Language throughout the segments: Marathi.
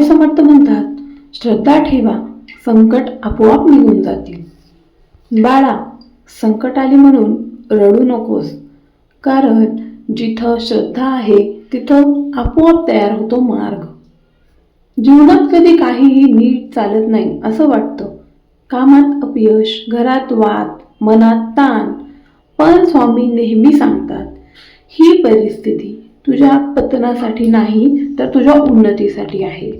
स्वामी समर्थ म्हणतात श्रद्धा ठेवा संकट आपोआप निघून जातील. बाळा संकट आली म्हणून रडू नकोस कारण जिथं श्रद्धा आहे तिथं आपोआप तयार होतो मार्ग. जीवनात कधी काहीही नीट चालत नाही असं वाटतं. कामात अपयश घरात वाद मनात ताण. पण स्वामी नेहमी सांगतात ही परिस्थिती तुझ्या पतनासाठी नाही तर तुझ्या उन्नतीसाठी आहे.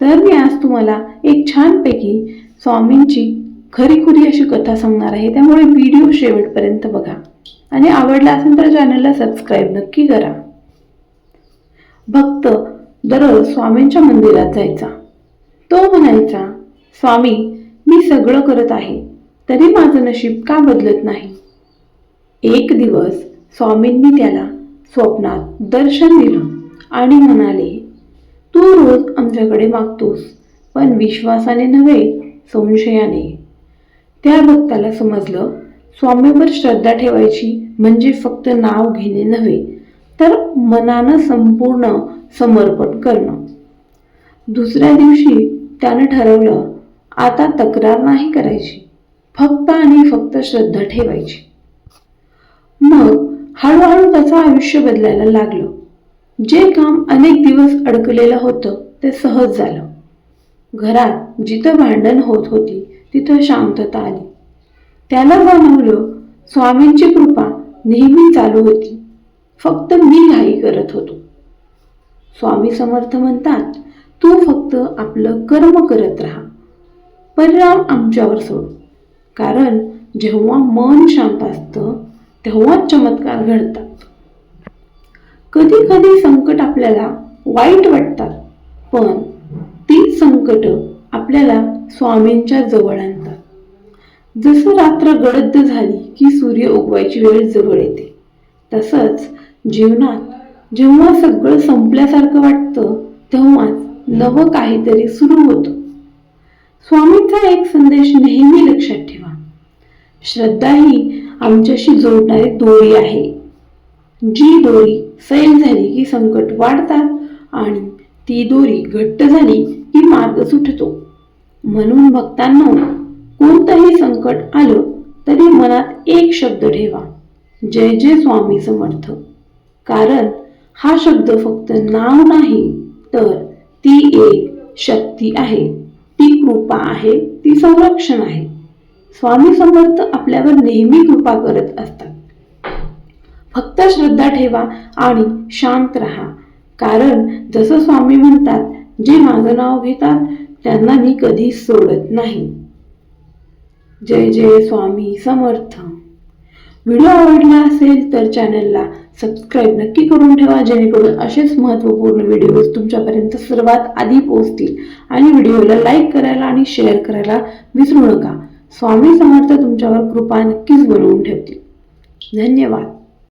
तर मी आज तुम्हाला एक छानपैकी स्वामींची खरीखुरी अशी कथा सांगणार आहे. त्यामुळे व्हिडिओ शेवटपर्यंत बघा. आणि आवडला असेल तर चॅनलला सबस्क्राईब नक्की करा. भक्त दररोज स्वामींच्या मंदिरात जायचा. तो म्हणायचा स्वामी मी सगळं करत आहे तरी माझं नशीब का बदलत नाही? एक दिवस स्वामींनी त्याला स्वप्नात दर्शन दिलं आणि म्हणाले तू रोज आमच्याकडे मागतोस पण विश्वासाने नव्हे संशयाने. त्या भक्ताला समजलं स्वामीवर श्रद्धा ठेवायची म्हणजे फक्त नाव घेणे नव्हे तर मनानं संपूर्ण समर्पण करणं. दुसऱ्या दिवशी त्यानं ठरवलं आता तक्रार नाही करायची फक्त आणि फक्त श्रद्धा ठेवायची. हळूहळू त्याचं आयुष्य बदलायला लागलं. जे काम अनेक दिवस अडकलेलं होतं ते सहज झालं. घरात जिथं भांडण होत होती तिथं शांतता आली. त्याला जाणवलं स्वामींची कृपा नेहमी चालू होती. फक्त मी घाई करत होतो. स्वामी समर्थ म्हणतात तू फक्त आपलं कर्म करत राहा. परिणाम आमच्यावर सोड. कारण जेव्हा मन शांत असतं तेव्हाच चमत्कार घडतात. कधी कधी संकट आपल्याला वाईट वाटतात पण तीच संकट आपल्याला स्वामींच्या जवळ आणतात. जसं रात्र गडद झाली की सूर्य उगवायची वेळ जवळ येते तसंच जीवनात जेव्हा सगळं संपल्यासारखं वाटतं तेव्हाच नवं काहीतरी सुरू होतं. स्वामींचा एक संदेश नेहमी लक्षात ठेवा. श्रद्धा ही आमच्याशी जोडणारी दोरी आहे. जी दोरी सैल झाली की संकट वाढतात आणि ती दोरी घट्ट झाली की मार्ग सुटतो. म्हणून भक्तांना कोणतंही संकट आलं तरी मनात एक शब्द ठेवा. जय जय स्वामी समर्थ. कारण हा शब्द फक्त नाव नाही तर ती एक शक्ती आहे. ती कृपा आहे ती संरक्षण आहे. स्वामी समर्थ आपल्यावर नेहमी कृपा करत असतात. फक्त श्रद्धा ठेवा आणि शांत राहा. कारण जसं स्वामी म्हणतात जे माझं नाव घेतात त्यांना मी कधी सोडत नाही. जय जय स्वामी समर्थ. व्हिडिओ आवडला असेल तर चॅनलला सबस्क्राईब नक्की करून ठेवा जेणेकरून असेच महत्त्वपूर्ण व्हिडिओज तुमच्यापर्यंत सर्वात आधी पोहोचतील. आणि व्हिडिओला लाईक करायला आणि शेअर करायला विसरू नका. स्वामी समर्थ तुमच्यावर कृपा नक्कीच बनवून ठेवतील. धन्यवाद.